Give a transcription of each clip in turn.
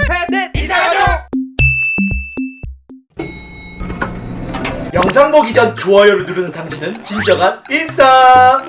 셋넷 영상 보기 전 좋아요를 누르는 당신은 진정한 인싸.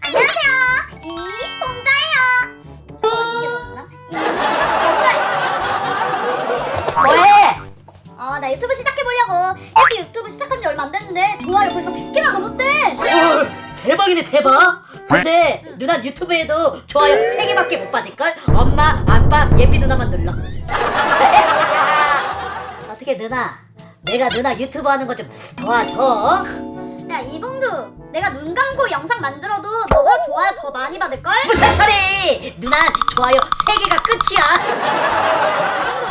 안녕하세요. 이봉자예요. 이게. 뭐해? 어, 나 유튜브 시작해 보려고. 이렇게 유튜브 시작한 지 얼마 안 됐는데 좋아요 벌써 100개나 넘었대. 헐 대박이네 대박 근데 누나 유튜브에도 좋아요 3개밖에 못 받을걸? 엄마 아빠 예삐 누나만 눌러 어떻게 누나 내가 누나 유튜브 하는 거 좀 도와줘 야, 이봉두. 내가 눈 감고 영상 만들어도 너보다 좋아요 더 많이 받을 걸? 무슨 소리 누난 좋아요 3개가 끝이야 이봉두.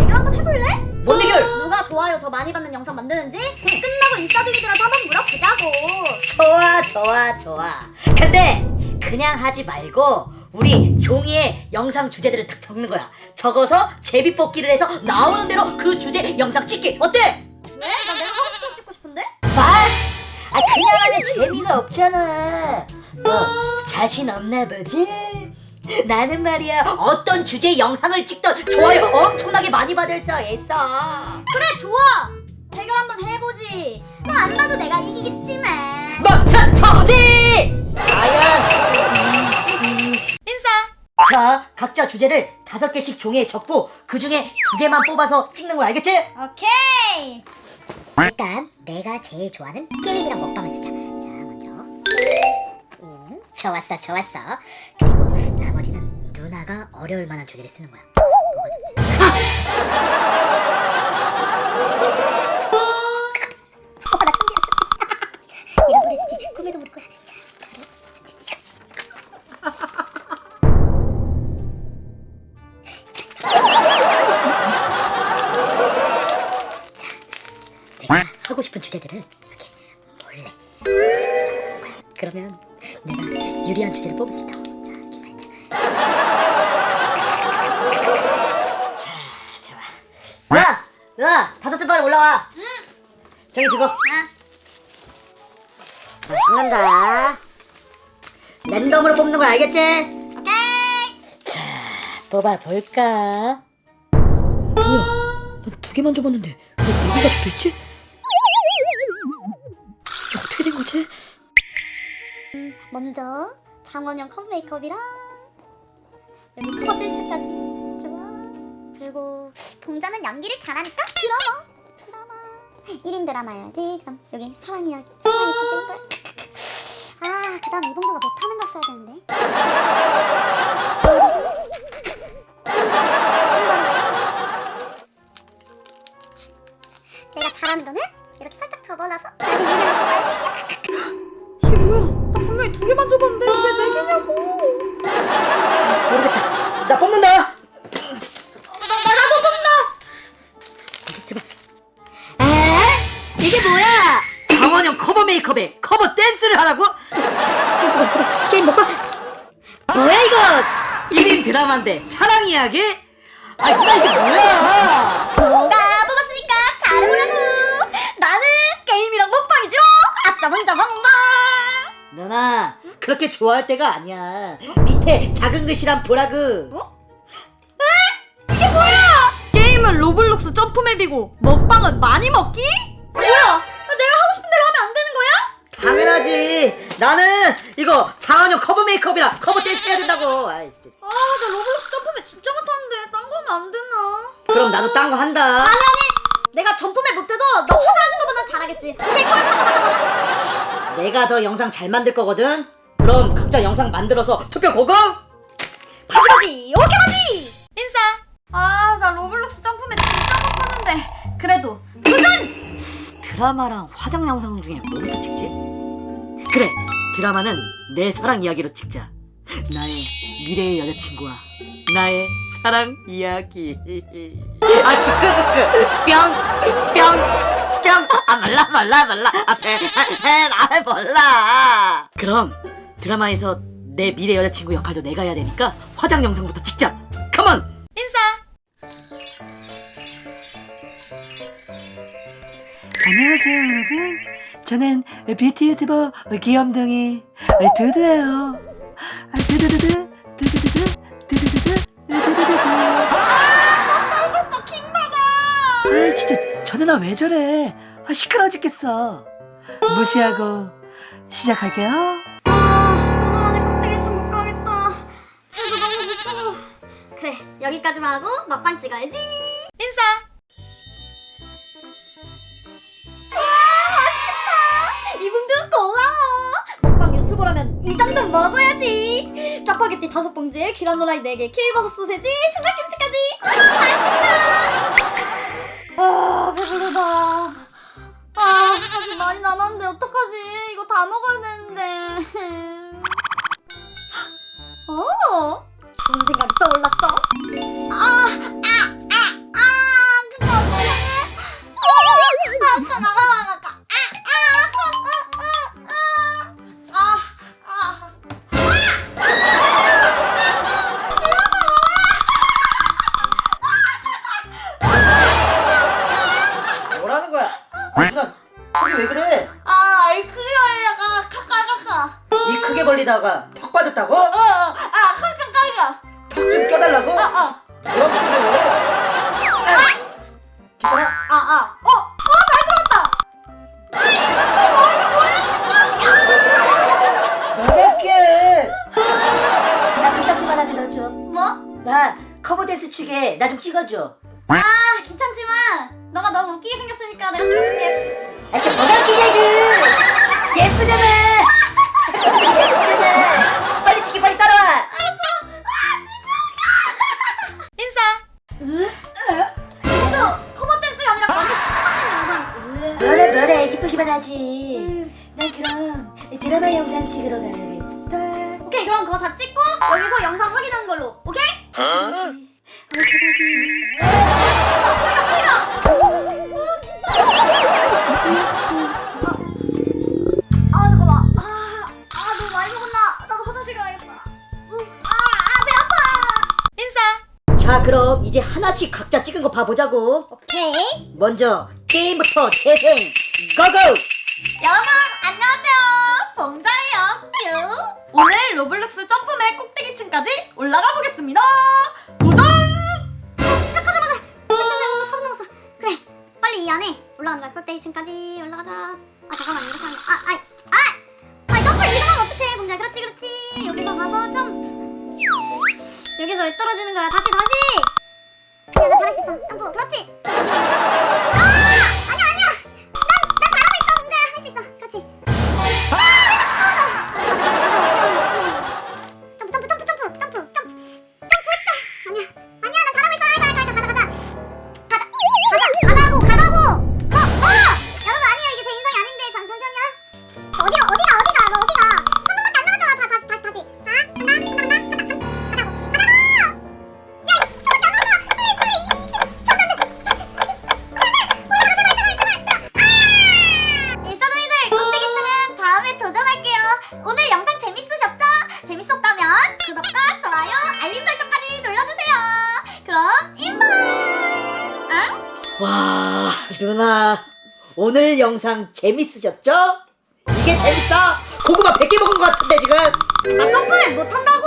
대결 한번 해볼래? 뭔 대결 누가 좋아요 더 많이 받는 영상 만드는지 끝나고 인싸둥이들한테 한번 물어보자고. 좋아 좋아 좋아 근데 그냥 하지 말고 우리 종이에 영상 주제들을 딱 적는 거야 적어서 제비 뽑기를 해서 나오는 대로 그 주제 영상 찍기 어때? 왜? 나 내가 하고 싶은 거 찍고 싶은데? 아, 아 그냥 하면 재미가 없잖아 너 자신 없나 보지? 나는 말이야 어떤 주제 영상을 찍던 좋아요 엄청나게 많이 받을 수 있어 그래, 좋아. 대결 한번 해보지. 너안 봐도 내가 이기겠지만. 막사천리 과연 인사 자 각자 주제를 다섯 개씩 종이에 적고 그 중에 두 개만 뽑아서 찍는 거 알겠지? 오케이. 일단 내가 제일 좋아하는 게임이랑 먹방을 쓰자. 자 먼저 잉 좋았어 좋았어. 그리고 어려울 만한 주제를 쓰는 거야. 뭐가 좋지? 오빠 나 천재야 천재. 이런 노래 쓰지 꿈에도 모를 하고 싶은 주제들은 이렇게 몰래. 그러면 내가 유리한 주제를 뽑을 수 있다. 야! 다섯 줄 빨리 올라와 응 찍어 아, 자 찍는다 랜덤으로 뽑는 거 알겠지? 오케이. 자 뽑아볼까 뭐야 난두 개만 접었는데 왜네 개가 적혀있지? 이게 어떻게 된 거지? 먼저 장원영 컵 메이크업이랑 여기 커버 댄스까지. 그리고 동자는 연기를 잘하니까 드라마. 드라마. 1인 드라마야지. 그럼 여기 사랑 이야기. 아, 그다음 이봉도가 못하는 거 써야 되는데. 내가 잘하는 거는 이렇게 살짝 접어놔서 유리하게 뽑아야지. 이게 뭐야 나 분명히 두 개만 접었는데 왜 네 개냐고 하라고? 제발 제발 게임 먹고? 뭐야 이거? 1인 드라마인데 사랑 이야기? 아 누나 이게 뭐야? 누가 뽑았으니까 잘해보려고. 나는 게임이랑 먹방이죠 아싸 먼저 먹방. 누나 그렇게 좋아할 때가 아니야. 밑에 작은 글씨란 보라그 이게 뭐야? 게임은 로블록스 점프맵이고 먹방은 많이 먹기? 당연하지. 나는 이거 장원영 커버 메이크업이랑 커버 댄스 해야 된다고. 아이, 진짜. 아 나 로블록스 점프맵 진짜 못하는데. 딴 거 하면 안 되나? 그럼 나도 딴 거 한다. 아니 아니. 내가 점프맵 못해도 너 화장하는 거보단 잘하겠지. 가자 가자 내가 더 영상 잘 만들 거거든? 그럼 각자 영상 만들어서 투표 고고! 바지바지. 오케이 바지. 인사. 아 나 로블록스 점프맵 진짜 못하는데. 그래도 드라마랑 화장 영상 중에 뭐부터 찍지? 그래 드라마는 내 사랑 이야기로 찍자. 나의 미래의 여자친구와 나의 사랑 이야기. 아 부끄부끄. 뿅뿅뿅아 말라 말라 말라. 아배아 몰라. 그럼 드라마에서 내 미래 여자친구 역할도 내가 해야 되니까 화장 영상부터 찍자 안녕하세요 여러분. 저는 뷰티 유튜버 귀염둥이. 아, 두두예요. 아, 두두두두 두두두두 두두두두 두두두두. 아, 떨어졌어 킹받아 아 진짜 저 누나 왜 저래? 아, 시끄러워 죽겠어. 무시하고 시작할게요. 아 오늘 안에 껍데기 좀 못 가겠다. 배도 너무 고프고 그래 여기까지만 하고 막판 찍어야지. 고마워. 먹방 유튜버라면 이 정도 먹어야지. 짜파게티 다섯 봉지에 계란후라이 네 개, 킬버섯 소세지, 총각김치까지. 맛있겠다. 아 배부르다. 아 아직 많이 남았는데 어떡하지? 이거 다 먹어야 되는데. 어? 좋은 생각이 떠올랐어. 아, 아, 아, 아, 그거 어떡해? 아, 아까 나가, 나가. 벌리다가 턱 빠졌다고? 어, 어, 아, 가까이. 턱좀 껴달라고? 아, 아. 뭐야, 그래? 괜찮아? 아, 아. 어, 어, 잘 들었다. 나갈게. 나 부탁 좀 하나 들어줘. 뭐? 나 커버데스 축에 나 좀 찍어줘. 아, 귀찮지만 너가 너무 웃기게 생겼으니까 내가 찍어줄게. 아, 저 뭐가 웃기냐고! 예쁘잖아! 예쁘잖아! 하나씩 각자 찍은 거 봐보자고. 오케이. 먼저 게임부터 재생 고고! 여러분, 안녕하세요. 봉자예요. 큐. 오늘 로블록스 점프맨 꼭대기층까지 올라가 보겠습니다. 도전! 시작하자마자 생각나 오늘 서른 넘었어. 그래, 빨리 이 안에 올라가는 거야. 꼭대기 층까지 올라가자. 아 잠깐만 이렇게 하는 거. 아, 아이, 아, 아 점프를 이동하면 어떡해, 봉자. 그렇지, 그렇지. 여기서 가서 점프. 여기서 왜 떨어지는 거야? 다시, 다시. 영상 재밌으셨죠? 이게 재밌어? 고구마 100개 먹은 것 같은데 지금? 나 점프를 못한다고!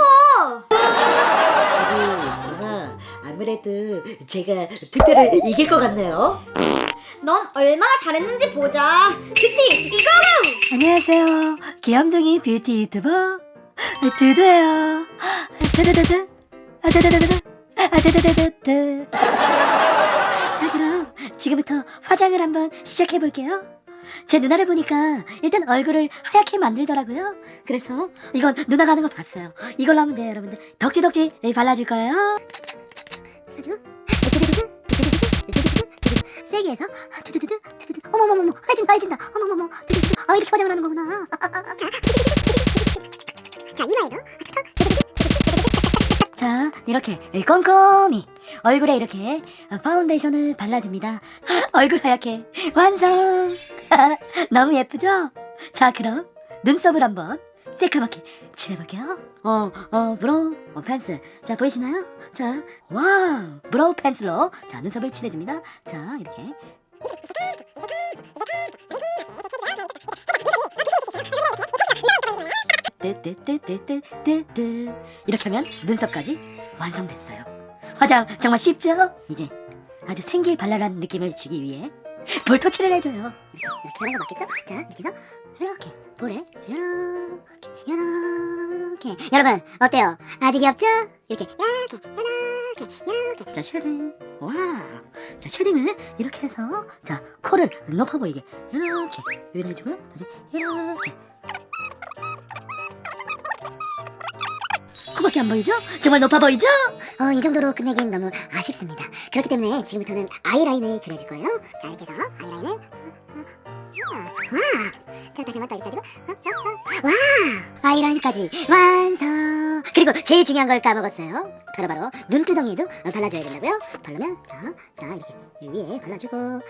저기 누나 아무래도 제가 투표를 이길 것 같네요. 넌 얼마나 잘했는지 보자. 뷰티 이거 안녕하세요. 귀염둥이 뷰티 유튜버. 드드예요. 드드드드 아드드드드 아드드드드 자 그럼 지금부터 화장을 한번 시작해 볼게요 제 누나를 보니까 일단 얼굴을 하얗게 만들더라고요. 그래서 이건 누나가 하는 거 봤어요. 이걸로 하면 돼요 여러분들. 덕지덕지 발라줄 거예요. 가지고? 세게 해서? 드드드드 드드드 어머머머머 하얘진다 하얘진다. 어머머머 드드드드 아 이렇게 화장을 하는 거구나. 자 이마에도 자 이렇게. 꼼꼼히 얼굴에 이렇게 파운데이션을 발라줍니다. 얼굴 하얗게. 완성! 너무 예쁘죠? 자 그럼 눈썹을 한번 새까맣게 칠해볼게요. 어, 어, 브로우 어, 펜슬. 자 보이시나요? 자, 와우! 브로우 펜슬로 자 눈썹을 칠해줍니다. 자 이렇게. 이렇게 하면 눈썹까지 완성됐어요 화장 정말 쉽죠? 이제 아주 생기 발랄한 느낌을 주기 위해 볼 터치를 해줘요. 이렇게, 하는 거 맞겠죠? 자, 이렇게 해서 이렇게 볼에 이렇게 이렇게 여러분 어때요? 아주 귀엽죠? 이렇게 이렇게 이렇게 이렇게 자 쉐딩 와. 자 쉐딩을 이렇게 해서 자 코를 높아 보이게 이렇게 여기다 해주고요. 다시 이렇게 코밖에 안 보이죠? 정말 높아 보이죠? 어, 이 정도로 끝내기엔 너무 아쉽습니다. 그렇기 때문에 지금부터는 아이라인을 그려줄 거예요. 자, 이렇게 해서 아이라인을 와, 자, 다시 한번 더 이렇게 해주고 어, 어, 어. 와, 아이라인까지 완성. 그리고 제일 중요한 걸 까먹었어요. 바로 바로 눈두덩이에도 발라줘야 된다고요. 바르면 자, 자 이렇게 이 위에 발라주고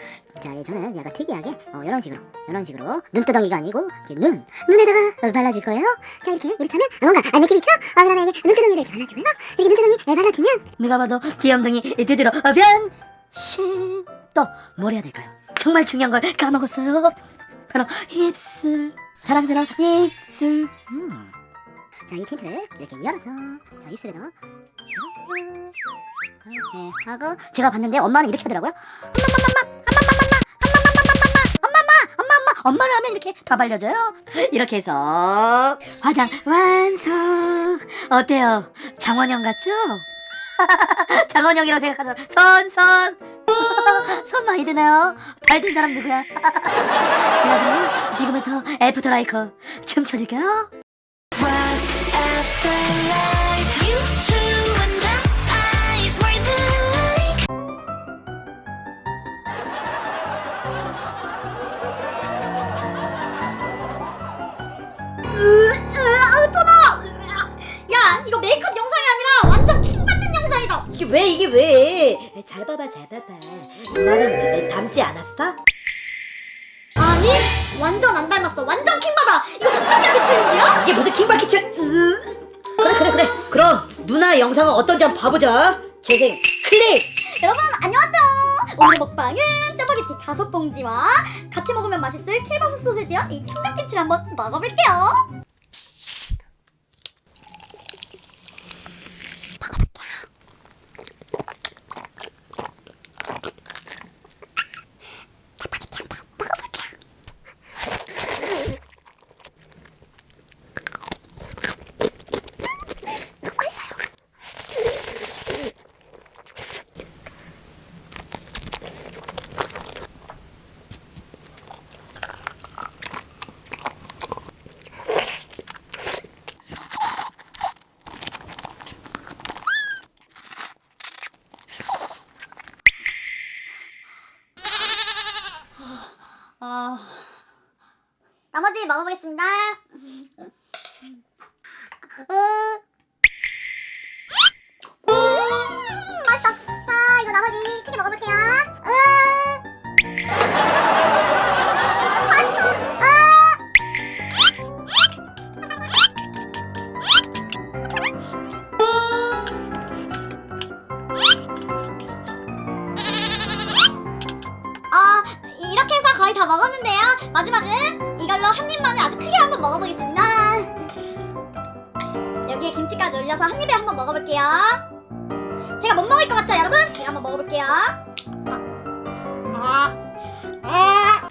자, 저는 약간 특이하게 어, 이런 식으로 이런 식으로 눈두덩이가 아니고 눈 눈에다가 발라줄 거예요. 자, 이렇게 이렇게 하면 아, 뭔가 아, 느낌 있죠? 아, 그다음에 이게 눈두덩이를 발라주고요. 이렇게 눈두덩이 에 발라주면 누가 봐도 귀염둥이 드디어 변신. 또 뭘 해야 될까요? 정말 중요한 걸 까먹었어요. 바로 입술 사랑스러운 입술. 음. 자, 이 틴트를 이렇게 열어서 자 입술에다 이렇게 하고 제가 봤는데 엄마는 이렇게 하더라고요. 엄마를 하면 이렇게 다 발려줘요. 이렇게 해서 화장 완성. 어때요? 장원영 같죠? 장원영이라고 생각하죠. 손, 손. 손 많이. 발든 사람 누구야? 제가 그러면 지금부터 애프터 라이커 춤춰줄게요. 왜 이게 왜? 잘 봐봐 잘 봐봐. 나는 닮지 않았어? 아니 완전 안 닮았어 완전 킹받아 이거 킹받게 챌린지야? 이게 무슨 킹바키츠? 그래 그래 그래. 그럼 누나 영상은 어떤지 한번 봐보자. 재생 클릭. 여러분 안녕하세요 오늘 먹방은 짜파게티 다섯 봉지와 같이 먹으면 맛있을 킬바스 소세지와 이 청양김치를 한번 먹어볼게요 나머지 먹어보겠습니다. 음, 김치까지 올려서 한 입에 한번 먹어볼게요 제가 못 먹을 것 같죠 여러분? 제가 한번 먹어볼게요 아, 아, 아,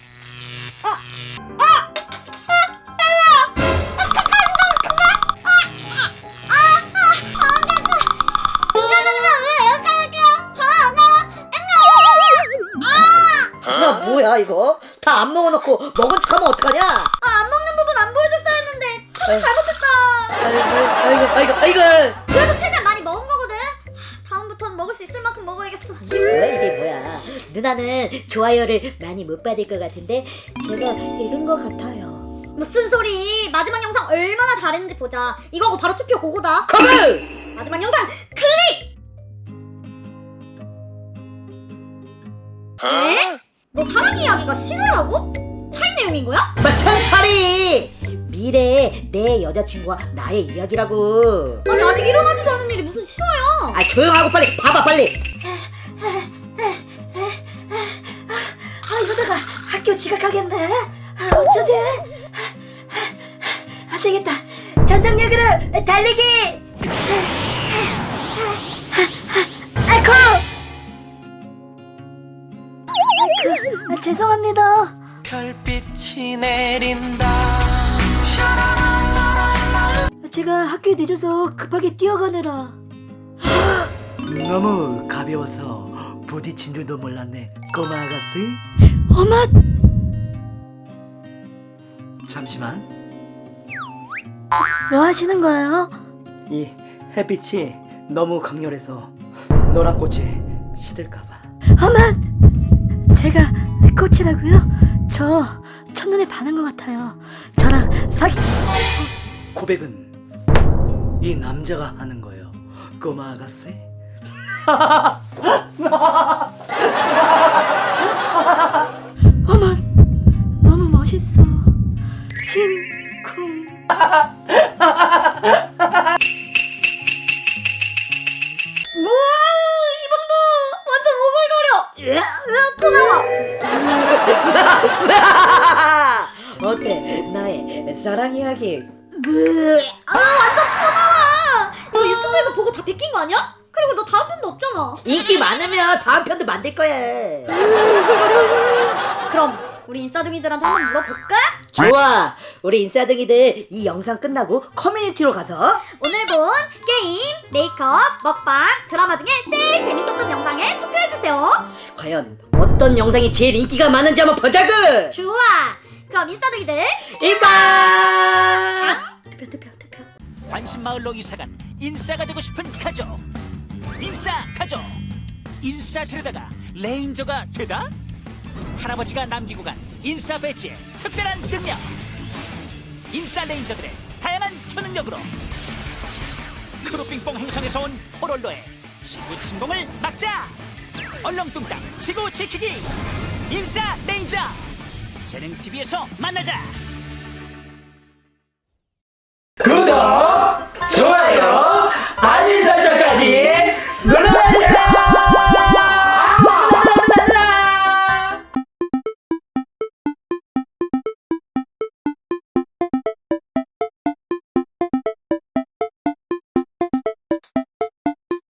아, 아, 아, 아, 야 뭐야 이거? 다 안 먹어놓고 먹은 척하면 어떡하냐? 안 먹는 부분 안 보여줬어야 했는데 참 잘못했다 아이고 아이고. 그래도 최대한 많이 먹은 거거든 하, 다음부터는 먹을 수 있을 만큼 먹어야겠어 이게 뭐야 이게 뭐야? 누나는 좋아요를 많이 못 받을 것 같은데 제가 읽은 것 같아요. 무슨 소리 마지막 영상 얼마나 잘했는지 보자 이거고 바로 투표 고고다 커브! 마지막 영상 클릭 에? 너 사랑 이야기가 실화라고? 차이 내용인 거야? 소리! 미래의 내 여자친구와 나의 이야기라고. 아니 아직 일어나지도 않은 일이 무슨 싫어요? 아 조용하고 빨리 봐봐 빨리. 아 이러다가 학교 지각하겠네. 아, 어쩌지? 안 되겠다. 전상력으로 달리기. 아이쿠. 아, 죄송합니다. 별빛이 내린다. 학교에 늦어서 급하게 뛰어가느라. 너무 가벼워서 부딪힌 줄도 몰랐네 꼬마 아가씨 어마, 잠시만 뭐 하시는 거예요? 이 햇빛이 너무 강렬해서 노란 꽃이 시들까봐 어만, 제가 꽃이라고요? 저 첫눈에 반한 것 같아요. 저랑 사귀. 고백은 이 남자가 하는 거예요 꼬마 아가씨 어머, 너무 멋있어. 심쿵. 인싸둥이들한테 한번 물어볼까? 좋아. 우리 인싸둥이들 이 영상 끝나고 커뮤니티로 가서 오늘 본 게임, 메이크업, 먹방, 드라마 중에 제일 재밌었던 영상에 투표해주세요. 과연 어떤 영상이 제일 인기가 많은지 한번 보자구. 좋아. 그럼 인싸둥이들 이봐. 투표 투표 투표. 관심마을로 이사간 인싸가 되고 싶은 가족 인싸 가족 인싸 되려다가 레인저가 되다? 할아버지가 남기고 간 인싸 배지의 특별한 능력. 인싸 레인저들의 다양한 초능력으로 크루빙뽕 행성에서 온 호롤로의 지구 침공을 막자! 얼렁뚱땅 지구 지키기! 인싸 레인저! 재능 TV에서 만나자